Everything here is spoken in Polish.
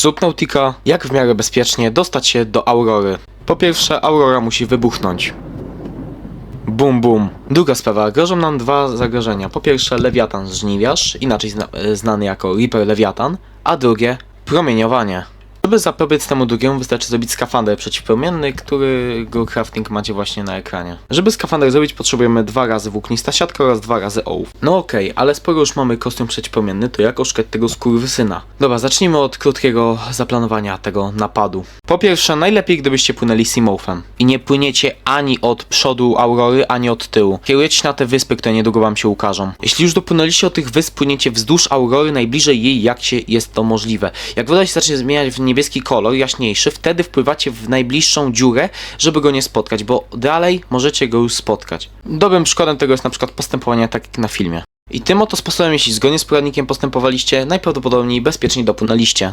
Subnautica, jak w miarę bezpiecznie dostać się do Aurory. Po pierwsze, Aurora musi wybuchnąć. Bum, bum. Druga sprawa, grożą nam dwa zagrożenia. Po pierwsze, Lewiatan żniwiarz, inaczej zna e, znany jako Reaper Lewiatan, a drugie, promieniowanie. Żeby zapobiec temu drugiemu, wystarczy zrobić skafander przeciwpromienny, którego crafting macie właśnie na ekranie. Żeby skafander zrobić, potrzebujemy dwa razy włóknista siatka oraz dwa razy ołów. No okej, ale skoro już mamy kostium przeciwpromienny, to jak oszukać tego skurwysyna? Dobra, zacznijmy od krótkiego zaplanowania tego napadu. Pierwsze, najlepiej gdybyście płynęli Seamouthem. I nie płyniecie ani od przodu Aurory, ani od tyłu. Kierujecie się na te wyspy, które niedługo wam się ukażą. Jeśli już dopłynęliście od tych wysp, płyniecie wzdłuż Aurory, najbliżej jej, jak się jest to możliwe. Jak woda się zacznie zmieniać w niebieski kolor, jaśniejszy, wtedy wpływacie w najbliższą dziurę, żeby go nie spotkać, bo dalej możecie go już spotkać. Dobrym przykładem tego jest na przykład postępowanie tak jak na filmie. I tym oto sposobem, jeśli zgodnie z poradnikiem postępowaliście, najprawdopodobniej bezpiecznie dopłynęliście.